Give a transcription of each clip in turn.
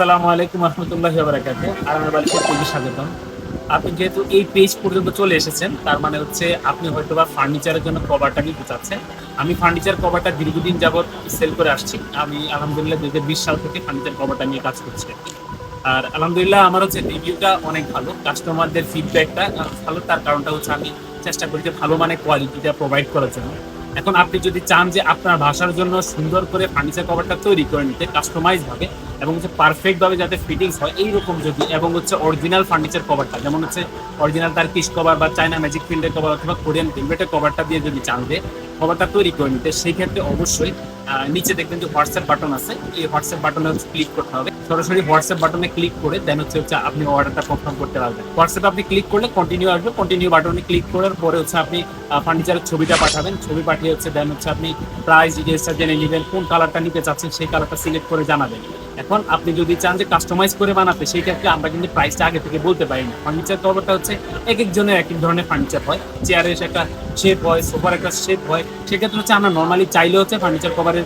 আসসালামু আলাইকুম রহমতুল্লাহ বারাকাতু আরামের বালিশের খুবই স্বাগতম। আপনি যেহেতু এই পেজ পর্যন্ত চলে এসেছেন, তার মানে হচ্ছে আপনি হয়তো বা ফার্নিচারের জন্য কভারটা নিতে চাচ্ছেন। আমি ফার্নিচার কভারটা দীর্ঘদিন যাবৎ সেল করে আসছি। আমি আলহামদুলিল্লাহ দু সাল থেকে ফার্নিচার কভারটা নিয়ে কাজ করছি। আর আলহামদুলিল্লাহ আমার হচ্ছে রিভিউটা অনেক ভালো। কাস্টমারদের ফিডব্যাকটা ভালো। তার কারণটা হচ্ছে আমি চেষ্টা করি যে ভালো মানে কোয়ালিটিটা প্রোভাইড করার জন্য। এখন আপনি যদি চান যে আপনার ভাষার জন্য সুন্দর করে ফার্নিচার কভারটা তৈরি করে নিতে কাস্টমাইজ ভাবে, এবং হচ্ছে পারফেক্টভাবে যাতে ফিটিংস হয়, এইরকম যদি, এবং হচ্ছে অরিজিনাল ফার্নিচার কভারটা যেমন হচ্ছে অরিজিনাল তার কিস কভার বা চায়না ম্যাজিক ফিল্ডের কভার অথবা কোরিয়ান ফিল্ডের কভারটা দিয়ে যদি চান যে কভারটা তৈরি করে নিতে, সেই ক্ষেত্রে অবশ্যই নিচে দেখবেন যে হোয়াটসঅ্যাপ বাটন আছে। এই হোয়াটসঅ্যাপ বাটনে হচ্ছে ক্লিক করতে হবে। সরাসরি হোয়াটসঅ্যাপ বাটনে ক্লিক করে দেন হচ্ছে হচ্ছে আপনি অর্ডারটা কনফার্ম করতে পারবেন। হোয়াটসঅ্যাপে আপনি ক্লিক করলে কন্টিনিউ আসবে। কন্টিনিউ বাটনে ক্লিক করার পরে হচ্ছে আপনি ফার্নিচারের ছবিটা পাঠাবেন। ছবি পাঠিয়ে হচ্ছে দেন হচ্ছে আপনি প্রাইস ডিটেলসটা জেনে নেবেন কোন কালারটা নিতে চাচ্ছেন সেই কালারটা সিলেক্ট করে জানাবেন। এখন আপনি যদি চান যে কাস্টমাইজ করে বানাতে, সেই ক্ষেত্রে আমরা কিন্তু প্রাইসটা আগে থেকে বলতে পারি না। ফার্নিচার কভারটা হচ্ছে এক একজনের এক এক ধরনের ফার্নিচার হয়। চেয়ারের একটা শেপ হয় সোফার একটা শেপ হয়। সেক্ষেত্রে হচ্ছে আমরা নর্মালি চাইলে হচ্ছে ফার্নিচার কভারের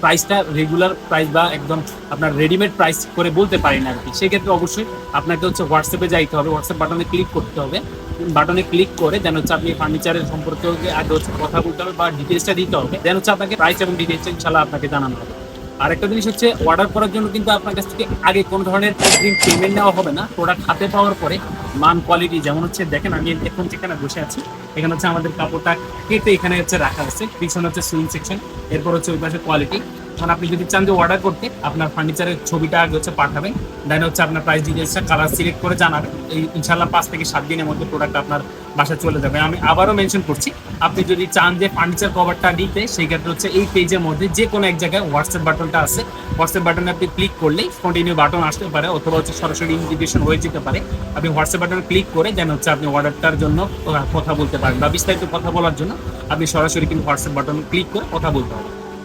প্রাইসটা রেগুলার প্রাইস বা একদম আপনার রেডিমেড প্রাইস করে বলতে পারি না আর কি। সেক্ষেত্রে অবশ্যই আপনাকে হচ্ছে হোয়াটসঅ্যাপে যাইতে হবে। হোয়াটসঅ্যাপ বাটনে ক্লিক করতে হবে। বাটনে ক্লিক করে দেন হচ্ছে আপনি ফার্নিচারের সম্পর্কে আগে হচ্ছে কথা বলতে হবে বা ডিটেলসটা দিতে হবে। দেন হচ্ছে আপনাকে প্রাইস এবং ডিটেলসটা ইনশাল্লাহ আপনাকে জানানো হবে। আরেকটা জিনিস হচ্ছে অর্ডার করার জন্য কিন্তু আপনার কাছ থেকে আগে কোনো ধরনের অগ্রিম পেমেন্ট নেওয়া হবে না। প্রোডাক্ট হাতে পাওয়ার পরে মান কোয়ালিটি যেমন হচ্ছে, দেখেন আমি এখন যেখানে বসে আছি, এখানে হচ্ছে আমাদের কাপড়টা কেটে এখানে হচ্ছে রাখা আছে। পিছনে হচ্ছে সুইং সেকশন এরপর হচ্ছে ওই পাশে কোয়ালিটি এখন আপনি যদি চান যে অর্ডার করতে, আপনার ফার্নিচারের ছবিটা আগে হচ্ছে পাঠাবেন দেন হচ্ছে আপনার প্রাইস ডিটেলসটা কালার সিলেক্ট করে জানাবেন। এই ইনশাল্লাহ পাঁচ থেকে সাত দিনের মধ্যে প্রোডাক্ট আপনার বাসায় চলে যাবে। আমি আবারও মেনশন করছি, আপনি যদি চান যে ফার্নিচার কভারটা নিতে সেই ক্ষেত্রে হচ্ছে এই পেজের মধ্যে যে কোনো এক জায়গায় হোয়াটসঅ্যাপ বাটনটা আছে। হোয়াটসঅ্যাপ বাটনে আপনি ক্লিক করলেই কন্টিনিউ বাটন আসতে পারে, অথবা হচ্ছে সরাসরি ইনভিটেশন হয়ে যেতে পারে। আপনি হোয়াটসঅ্যাপ বাটনে ক্লিক করে দেন হচ্ছে আপনি অর্ডারটার জন্য কথা বলতে পারেন বা বিস্তারিত কথা বলার জন্য আপনি সরাসরি কিন্তু হোয়াটসঅ্যাপ বাটন ক্লিক করে কথা বলতে হবে